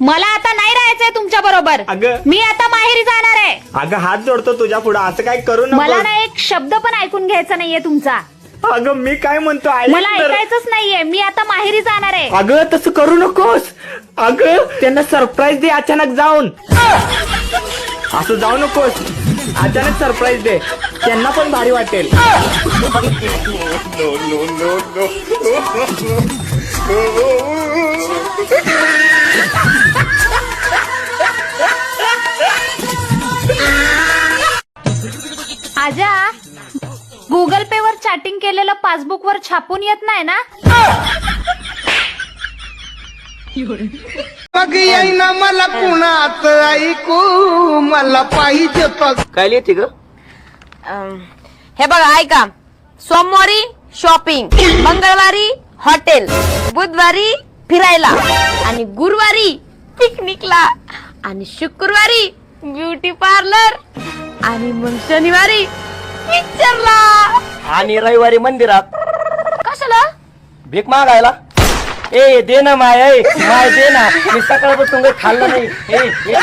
मला आता नाही राहायचंय तुमच्या बरोबर. अगं. मी आता माहेरी जाणार आहे. अगं हात जोडतो तुझ्या पुढे. असं काय करू मला नको ना एक शब्द पण ऐकून घ्यायचा नाहीये तुमचा. अगं मी काय म्हणतो? ऐक मला तर. ऐकायचंच नाहीये. मी आता माहेरी जाणार आहे. अगं तसं करू नकोस. अगं त्यांना सरप्राईज दे अचानक जाऊन. असं जाऊ नकोस. अचानक सरप्राईज दे. त्यांना पण भारी वाटेल. आजा गुगल पे वर चॅटिंग केलेलं पासबुक वर छापून येत नाही ना? मग येईना मला कुणाच ऐकू मला पाहिजे पग काय लिहिते ग? अं, हे बघा ऐका. सोमवारी शॉपिंग मंगळवारी हॉटेल बुधवारी फिरायला आणि गुरुवारी पिकनिकला आणि शुक्रवारी ब्युटी पार्लर आणि मग शनिवारी पिक्चरला. आणि रविवारी मंदिरात. कशाला? भीक मागायला? ए दे ना माय ए, माय दे ना. मी सकाळपासून काही खाल्लं नाही. ए, ए.